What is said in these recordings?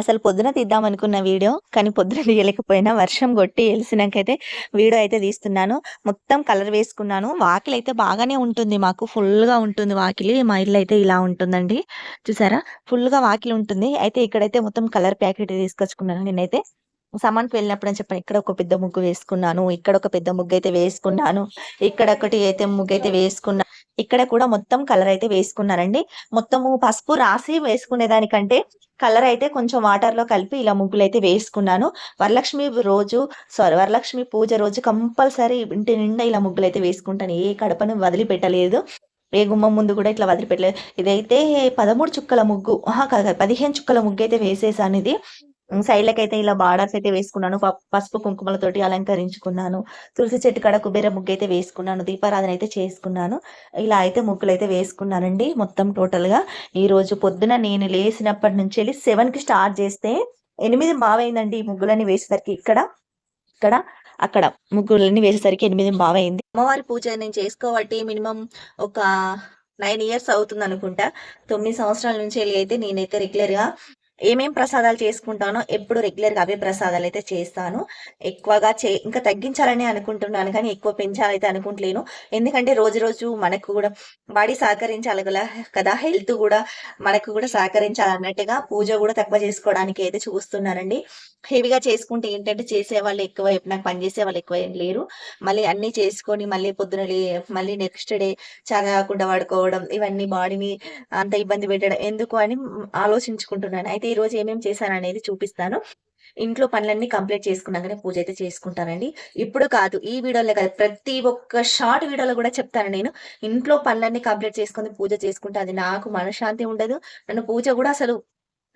అసలు పొద్దున తీద్దాం అనుకున్న వీడియో కానీ పొద్దున తీయలేకపోయినా వర్షం కొట్టి వెలిసినాకైతే వీడియో అయితే తీస్తున్నాను. మొత్తం కలర్ వేసుకున్నాను. వాకిలి అయితే బాగానే ఉంటుంది మాకు. ఫుల్గా ఉంటుంది వాకిలి. మా ఇల్లు అయితే ఇలా ఉంటుందండి. చూసారా? ఫుల్గా వాకిలి ఉంటుంది. అయితే ఇక్కడైతే మొత్తం కలర్ ప్యాకెట్ తీసుకొచ్చుకున్నాను నేనైతే. సమాన్కి వెళ్ళినప్పుడు అని చెప్పాను ఇక్కడ ఒక పెద్ద ముగ్గు వేసుకున్నాను. ఇక్కడ ఒక పెద్ద ముగ్గు అయితే వేసుకున్నాను. ఇక్కడ ఒకటి అయితే ముగ్గు అయితే వేసుకున్నాను ఇక్కడ కూడా మొత్తం కలర్ అయితే వేసుకున్నానండి మొత్తము పసుపు రాసి వేసుకునే దానికంటే కలర్ అయితే కొంచెం వాటర్లో కలిపి ఇలా ముగ్గులు అయితే వేసుకున్నాను. వరలక్ష్మి రోజు సారీ వరలక్ష్మి పూజ రోజు కంపల్సరీ ఇంటి నిండా ఇలా ముగ్గులు అయితే వేసుకుంటాను. ఏ కడపను వదిలిపెట్టలేదు. ఏ గుమ్మం ముందు కూడా ఇట్లా వదిలిపెట్టలేదు. ఇదైతే పదమూడు చుక్కల ముగ్గు కాదు, పదిహేను చుక్కల ముగ్గు అయితే వేసేసాను ఇది. సైడ్లకి అయితే ఇలా బార్డర్స్ అయితే వేసుకున్నాను. ప- పసుపు కుంకుమలతోటి అలంకరించుకున్నాను. తులసి చెట్టు కాడ కుబేర ముగ్గు అయితే వేసుకున్నాను. దీపారాధన అయితే చేసుకున్నాను. ఇలా అయితే ముగ్గులు అయితే వేసుకున్నానండి మొత్తం టోటల్గా ఈరోజు పొద్దున నేను లేచినప్పటి నుంచి వెళ్ళి సెవెన్కి స్టార్ట్ చేస్తే ఎనిమిది బావైందండి ఈ ముగ్గులన్నీ వేసేసరికి ఇక్కడ ఇక్కడ అక్కడ ముగ్గులన్నీ వేసేసరికి ఎనిమిది బావైంది. అమ్మవారి పూజ నేను చేసుకోబట్టి మినిమం ఒక నైన్ ఇయర్స్ అవుతుంది అనుకుంటా తొమ్మిది సంవత్సరాల నుంచి వెళ్ళి అయితే నేనైతే రెగ్యులర్గా ఏమేం ప్రసాదాలు చేసుకుంటానో ఎప్పుడు రెగ్యులర్గా అవే ప్రసాదాలు అయితే చేస్తాను. ఎక్కువగా చే ఇంకా తగ్గించాలని అనుకుంటున్నాను కానీ ఎక్కువ పెంచాలైతే అనుకుంటలేను. ఎందుకంటే రోజు రోజు మనకు కూడా బాడీ సహకరించాలి కదా కదా? హెల్త్ కూడా మనకు కూడా సహకరించాలి అన్నట్టుగా పూజ కూడా తక్కువ చేసుకోవడానికి అయితే చూస్తున్నానండి. హెవీగా చేసుకుంటే ఏంటంటే చేసే వాళ్ళు ఎక్కువ నాకు పని చేసే వాళ్ళు ఎక్కువ ఏం లేరు. మళ్ళీ అన్ని చేసుకొని మళ్ళీ పొద్దున మళ్ళీ నెక్స్ట్ డే చదవకుండా పడుకోవడం ఇవన్నీ బాడీని అంత ఇబ్బంది పెట్టడం ఎందుకు అని ఆలోచించుకుంటున్నాను. అయితే ఈ రోజు ఏమేమి చేశాను అనేది చూపిస్తాను. ఇంట్లో పనులన్నీ కంప్లీట్ చేసుకున్నాకనే పూజ అయితే చేసుకుంటానండి. ఇప్పుడు కాదు ఈ వీడియోలో కాదు ప్రతి ఒక్క షార్ట్ వీడియోలో కూడా చెప్తాను నేను. ఇంట్లో పనులన్నీ కంప్లీట్ చేసుకొని పూజ చేసుకుంటే అది నాకు మనశ్శాంతి ఉండదు. నన్ను పూజ కూడా అసలు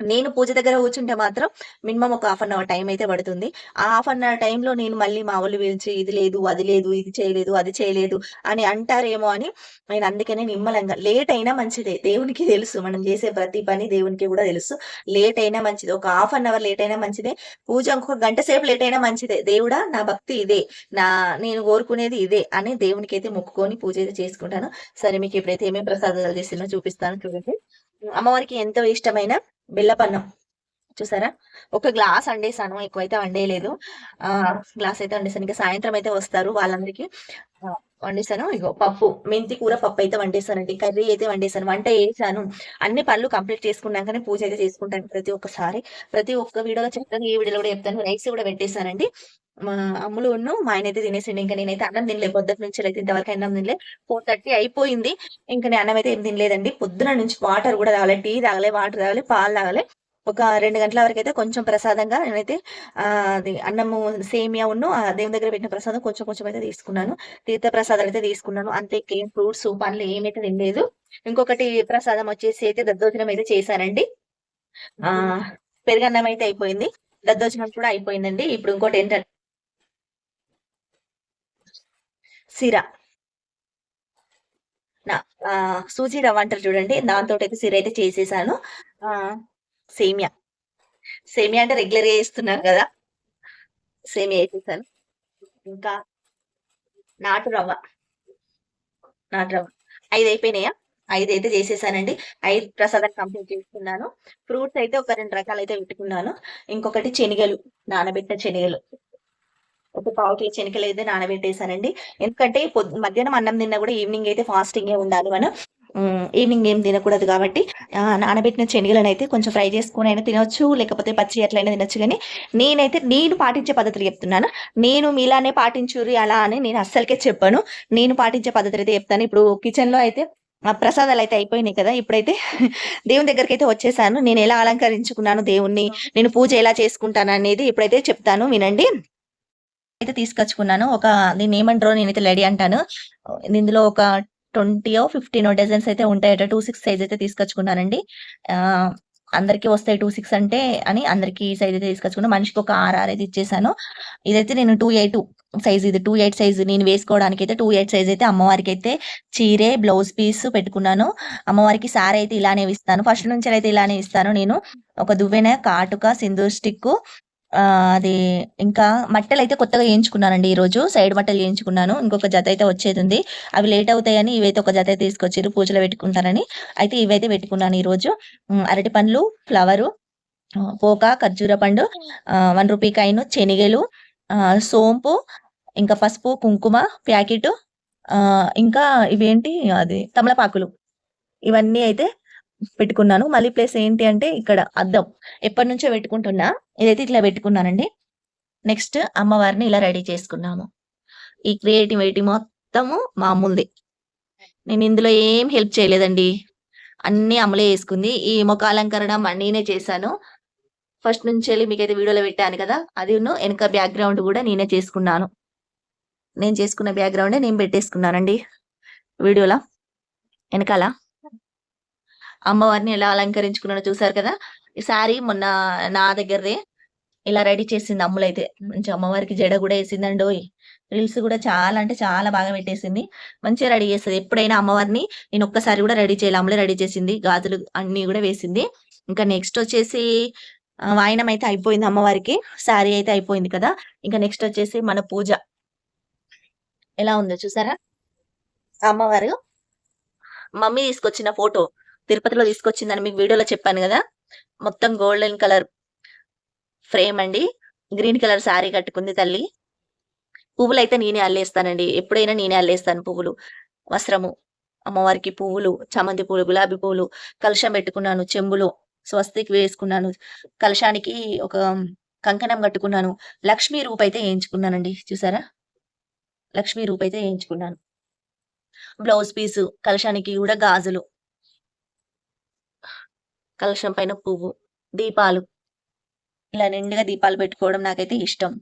నేను పూజ దగ్గర కూర్చుంటే మాత్రం మినిమం ఒక హాఫ్ అన్ అవర్ టైం అయితే పడుతుంది. ఆ హాఫ్ అన్ అవర్ టైంలో నేను మళ్ళీ మా వాళ్ళు పిలిచి ఇది లేదు అది లేదు ఇది చేయలేదు అది చేయలేదు అని అంటారేమో అని నేను అందుకనే నిమ్మలంగా లేట్ అయినా మంచిదే. దేవునికి తెలుసు మనం చేసే ప్రతి పని దేవునికి కూడా తెలుసు. లేట్ అయినా మంచిది. ఒక హాఫ్ అన్ అవర్ లేట్ అయినా మంచిదే. పూజ ఇంకొక గంట సేపు లేట్ అయినా మంచిదే. దేవుడా నా భక్తి ఇదే. నా నేను కోరుకునేది ఇదే అని దేవునికి అయితే మొక్కుకొని పూజ అయితే చేసుకుంటాను. సరే మీకు ఇప్పుడైతే ఏమేమి ప్రసాదాలు చేసినా చూపిస్తాను చూడండి. అమ్మవారికి ఎంతో ఇష్టమైన బెల్లపన్నం చూసారా? ఒక గ్లాస్ వండేసాను ఎక్కువైతే వండేయలేదు. ఆ గ్లాస్ అయితే వండేసాను. ఇంకా సాయంత్రం అయితే వస్తారు వాళ్ళందరికీ. వండేసాను. ఇగో పప్పు మెంతి కూర పప్పు అయితే వండేసానండి. కర్రీ అయితే వండేసాను. వంట వేసాను అన్ని పనులు కంప్లీట్ చేసుకున్నాకనే పూజ అయితే చేసుకుంటాను ప్రతి ఒక్కసారి. ప్రతి ఒక్క వీడియోలో చెప్తాను ఏ వీడియోలో కూడా చెప్తాను. రైస్ కూడా పెట్టేశానండి. మా అమ్ములు ఉన్ను మా ఆయన అయితే తినేసిండు. ఇంకా నేనైతే అన్నం తినలే. పొద్దున్న నుంచి అయితే ఇంతవరకు అన్నం తినలే. ఫోర్ థర్టీ అయిపోయింది. ఇంకా నేను అన్నం అయితే ఏం తినలేదండి. పొద్దున నుంచి వాటర్ కూడా తాగలే టీ తాగలే వాటర్ తాగలే పాలు తాగలే. ఒక రెండు గంటల వరకు అయితే కొంచెం ప్రసాదంగా నేనైతే ఆ, అది అన్నము సేమియా ఉన్ను ఆ దేవుని దగ్గర పెట్టిన ప్రసాదం కొంచెం కొంచెం అయితే తీసుకున్నాను. తీర్థ ప్రసాదాలు అయితే తీసుకున్నాను. అంతే ఏం ఫ్రూట్స్ పండ్లు ఏమైతే తినలేదు. ఇంకొకటి ప్రసాదం వచ్చేసి అయితే దద్దోజనం అయితే చేశానండి. ఆ పెరుగన్నం అయితే అయిపోయింది. దద్దోజనం కూడా అయిపోయిందండి. ఇప్పుడు ఇంకోటి ఏంటంటే సిరా. నా ఆ, సూజీ రవ్వ అంటారు చూడండి. దాంతో అయితే సిర అయితే చేసేసాను. ఆ సేమియా. సేమియా అంటే రెగ్యులర్గా చేస్తున్నారు కదా. సేమియా వేసేసాను ఇంకా నాటు రవ్వ. నాటు రవ్వ. ఐదు అయిపోయినాయా? ఐదు అయితే చేసేసానండి. ఐదు ప్రసాదం కంప్లీట్ చేసుకున్నాను. ఫ్రూట్స్ అయితే ఒక రెండు రకాలు అయితే పెట్టుకున్నాను. ఇంకొకటి శనగలు నానబెట్టిన శనగలు. ఒక పావు కిలో శనగలు అయితే నానబెట్టేసానండి. ఎందుకంటే మధ్యాహ్నం అన్నం తిన్నా కూడా ఈవినింగ్ అయితే ఫాస్టింగ్ ఉండాలి మనం. ఈవినింగ్ ఏం తినకూడదు కాబట్టి నానబెట్టిన శనగలను అయితే కొంచెం ఫ్రై చేసుకుని అయినా తినొచ్చు లేకపోతే పచ్చి ఎట్లయినా తినొచ్చు. కానీ నేనైతే నేను పాటించే పద్ధతులు చెప్తున్నాను. నేను మీలానే పాటించురు అలా అని నేను అస్సలకే చెప్పాను. నేను పాటించే పద్ధతులు అయితే చెప్తాను. ఇప్పుడు కిచెన్లో అయితే ఆ ప్రసాదాలు అయితే అయిపోయినాయి కదా. ఇప్పుడైతే దేవుని దగ్గరికి అయితే వచ్చేసాను. నేను ఎలా అలంకరించుకున్నాను దేవుణ్ణి నేను పూజ ఎలా చేసుకుంటాను అనేది ఇప్పుడైతే చెప్తాను. వినండి. అయితే తీసుకొచ్చుకున్నాను. ఒక దీన్ని ఏమంటారో నేనైతే రెడీ అంటాను. ఇందులో ఒక ట్వంటీయో ఫిఫ్టీనో డజన్స్ అయితే ఉంటాయట. టూ సిక్స్ సైజ్ అయితే తీసుకొచ్చుకున్నానండి. అందరికి వస్తాయి టూ సిక్స్ అంటే అని అందరికి సైజ్ అయితే తీసుకొచ్చుకున్నా. మనిషికి ఒక ఆర్ఆర్ అయితే ఇచ్చేసాను. ఇదైతే నేను టూ ఎయిట్ సైజ్ ఇది టూ ఎయిట్ సైజ్ నేను వేసుకోవడానికి అయితే టూ ఎయిట్ సైజ్ అయితే అమ్మవారికి అయితే చీరే బ్లౌజ్ పీస్ పెట్టుకున్నాను. అమ్మవారికి సారీ అయితే ఇలానే ఇస్తాను. ఫస్ట్ నుంచి అయితే ఇలానే ఇస్తాను నేను. ఒక దువ్వెన కాటుక సింధూర్ స్టిక్ అది ఇంకా మట్టలు అయితే కొత్తగా వేయించుకున్నానండి ఈ రోజు సైడ్ మట్టలు వేయించుకున్నాను ఇంకొక జత అయితే వచ్చేది ఉంది అవి లేట్ అవుతాయని ఇవైతే ఒక జత అయితే తీసుకొచ్చారు పూజలో పెట్టుకుంటారని. అయితే ఇవైతే పెట్టుకున్నాను ఈరోజు. అరటి పండ్లు ఫ్లవరు పోక ఖర్జూర పండు వన్ రూపీ కాయిన్ శనిగలు సోంపు ఇంకా పసుపు కుంకుమ ప్యాకెట్ ఇంకా ఇవేంటి అది? తమలపాకులు. ఇవన్నీ అయితే పెట్టుకున్నాను. మళ్ళీ ప్లేస్ ఏంటి అంటే ఇక్కడ అద్దం. ఎప్పటి నుంచో పెట్టుకుంటున్నా. ఇదైతే ఇట్లా పెట్టుకున్నానండి. నెక్స్ట్ అమ్మవారిని ఇలా రెడీ చేసుకున్నాము. ఈ క్రియేటివిటీ మొత్తము మామూలుది. నేను ఇందులో ఏం హెల్ప్ చేయలేదండి. అన్ని అమలే వేసుకుంది ఈ ముఖ అలంకరణ నేనే చేశాను. ఫస్ట్ నుంచి వెళ్ళి మీకైతే వీడియోలో పెట్టాను కదా. అది వెనక బ్యాక్గ్రౌండ్ కూడా నేనే చేసుకున్నాను. నేను చేసుకున్న బ్యాక్గ్రౌండే నేను పెట్టేసుకున్నానండి. వీడియోలో? వెనకాల? అమ్మవారిని ఎలా అలంకరించుకున్నాడో చూసారు కదా? ఈ సారీ మొన్న నా దగ్గరదే ఇలా రెడీ చేసింది అమ్ములైతే. మంచి అమ్మవారికి జడ కూడా వేసిందండి ఓయ్. రీల్స్ కూడా చాలా అంటే చాలా బాగా పెట్టేసింది. మంచిగా రెడీ చేస్తుంది. ఎప్పుడైనా అమ్మవారిని నేను ఒక్కసారి కూడా రెడీ చేయాలి. అమ్మలే రెడీ చేసింది. గాజులు అన్ని కూడా వేసింది. ఇంకా నెక్స్ట్ వచ్చేసి వాయనం అయితే అయిపోయింది అమ్మవారికి. శారీ అయితే అయిపోయింది కదా? ఇంకా నెక్స్ట్ వచ్చేసి మన పూజ. ఎలా ఉందో చూసారా? అమ్మవారు మమ్మీ తీసుకొచ్చిన ఫోటో. తిరుపతిలో తీసుకొచ్చిందని మీకు వీడియోలో చెప్పాను కదా. మొత్తం గోల్డెన్ కలర్ ఫ్రేమ్ అండి. గ్రీన్ కలర్ శారీ కట్టుకుంది తల్లి. పువ్వులు అయితే నేనే అల్లేస్తానండి. ఎప్పుడైనా నేనే అల్లేస్తాను పువ్వులు. వస్త్రము అమ్మవారికి పువ్వులు చామంతి పువ్వులు గులాబీ పువ్వులు కలుషం పెట్టుకున్నాను చెంబులో స్వస్తికి వేసుకున్నాను. కలశానికి ఒక కంకణం కట్టుకున్నాను. లక్ష్మీ రూప్ అయితే వేయించుకున్నానండి. చూసారా? లక్ష్మీ రూప్ అయితే వేయించుకున్నాను. బ్లౌజ్ పీసు కలశానికి కూడా గాజులు. కలశం పైన పువ్వు దీపాలు. ఇలా నిండుగా దీపాలు పెట్టుకోవడం నాకైతే ఇష్టం.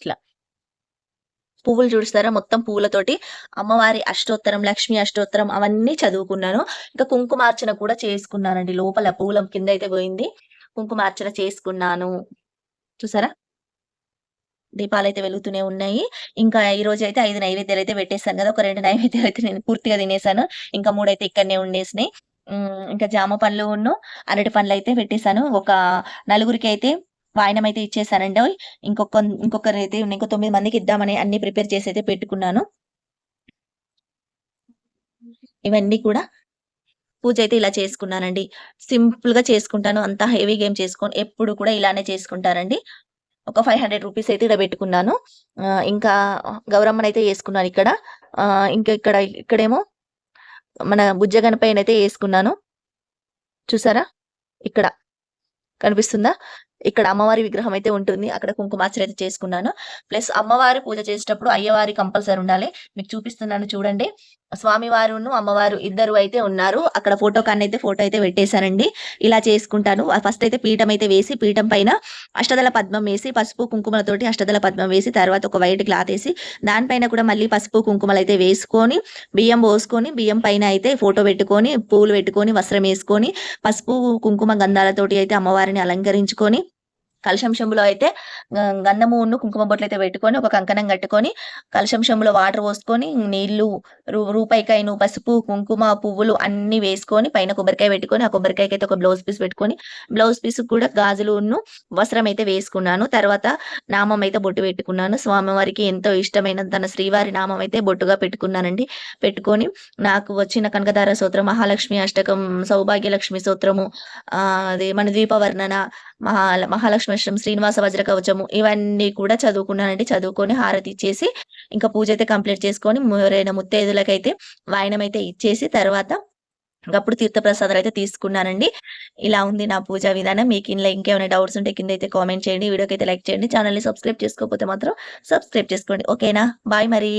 ఇట్లా. పువ్వులు చూస్తారా మొత్తం పువ్వులతోటి అమ్మవారి అష్టోత్తరం లక్ష్మి అష్టోత్తరం అవన్నీ చదువుకున్నాను. ఇంకా కుంకుమార్చన కూడా చేసుకున్నానండి. లోపల పువ్వుల కింద అయితే పోయింది. కుంకుమార్చన చేసుకున్నాను. చూసారా? దీపాలు అయితే వెలుగుతూనే ఉన్నాయి. ఇంకా ఈ రోజు అయితే ఐదు నైవేద్యాలు అయితే పెట్టేశాను కదా. ఒక రెండు నైవేద్యాలు అయితే నేను పూర్తిగా తినేసాను ఇంకా మూడు అయితే ఇక్కడనే ఉండేసినాయి. ఇంకా జామ పండ్లు ఉన్ను అరటి పండ్లు అయితే పెట్టేశాను. ఒక నలుగురికి అయితే వాయనం అయితే ఇచ్చేసానండి ఇంకొక ఇంకొకరు అయితే ఇంకో తొమ్మిది మందికి ఇద్దామని అన్ని ప్రిపేర్ చేసి అయితే పెట్టుకున్నాను. ఇవన్నీ కూడా పూజ అయితే ఇలా చేసుకున్నానండి. సింపుల్గా చేసుకుంటాను. అంత హెవీ గేమ్ చేసుకోను. ఎప్పుడు కూడా ఇలానే చేసుకుంటారండి. ఒక ఫైవ్ హండ్రెడ్ రూపీస్ అయితే ఇక్కడ పెట్టుకున్నాను. ఇంకా గౌరమ్మని అయితే వేసుకున్నాను ఇక్కడ. ఆ, ఇంకా ఇక్కడ ఇక్కడేమో మన బుజ్జగన పైన అయితే వేసుకున్నాను. చూసారా? ఇక్కడ. కనిపిస్తుందా? ఇక్కడ అమ్మవారి విగ్రహం అయితే ఉంటుంది. అక్కడ కుంకుమార్చన అయితే చేసుకున్నాను. ప్లస్ అమ్మవారి పూజ చేసేటప్పుడు అయ్యవారి కంపల్సరీ ఉండాలి. మీకు చూపిస్తున్నాను చూడండి. స్వామివారును అమ్మవారు ఇద్దరు అయితే ఉన్నారు. అక్కడ ఫోటో కాన్ అయితే ఫోటో అయితే పెట్టేశానండి ఇలా చేసుకుంటాను. ఫస్ట్ అయితే పీఠం అయితే వేసి పీఠం పైన అష్టదల పద్మం వేసి పసుపు కుంకుమలతోటి అష్టదల పద్మం వేసి తర్వాత ఒక వైట్ క్లాత్ వేసి దానిపైన కూడా మళ్ళీ పసుపు కుంకుమలు అయితే వేసుకొని బియ్యం పోసుకొని బియ్యం పైన అయితే ఫోటో పెట్టుకొని పూలు పెట్టుకొని వస్త్రం వేసుకొని పసుపు కుంకుమ గంధాలతోటి అయితే అమ్మవారిని అలంకరించుకొని కలశంశంలో అయితే గ- గంధము ఉన్ను కుంకుమ బొట్లు అయితే పెట్టుకొని ఒక కంకణం కట్టుకొని కలశంశంలో వాటర్ పోసుకొని నీళ్ళు రూ- రూపాయికాయను పసుపు కుంకుమ పువ్వులు అన్ని వేసుకొని పైన కొబ్బరికాయ పెట్టుకొని ఆ కొబ్బరికాయకి అయితే ఒక బ్లౌజ్ పీస్ పెట్టుకొని బ్లౌజ్ పీస్ కూడా గాజులు ఉన్ను వస్త్రం అయితే వేసుకున్నాను. తర్వాత నామం అయితే బొట్టు పెట్టుకున్నాను. స్వామివారికి ఎంతో ఇష్టమైన తన శ్రీవారి నామం అయితే బొట్టుగా పెట్టుకున్నానండి. పెట్టుకొని నాకు వచ్చిన కనకదార సూత్రం మహాలక్ష్మి అష్టకం సౌభాగ్యలక్ష్మి సూత్రము ఆ అదే మన ద్వీపవర్ణన మహా మహాలక్ష్మి అష్టం శ్రీనివాస వజ్ర కవచము ఇవన్నీ కూడా చదువుకున్నానండి. చదువుకొని హారతి ఇచ్చేసి ఇంకా పూజ అయితే కంప్లీట్ చేసుకొని ఎవరైనా ముత్తైదులకైతే వాయనం అయితే ఇచ్చేసి తర్వాత అప్పుడు తీర్థప్రసాదాలు అయితే తీసుకున్నానండి. ఇలా ఉంది నా పూజా విధానం. మీకు ఇంట్లో ఇంకేమైనా డౌట్స్ ఉంటే కింద అయితే కామెంట్ చేయండి. వీడియోకి అయితే లైక్ చేయండి. ఛానల్ని సబ్స్క్రైబ్ చేసుకోకపోతే మాత్రం సబ్స్క్రైబ్ చేసుకోండి. ఓకేనా? బాయ్ మరి.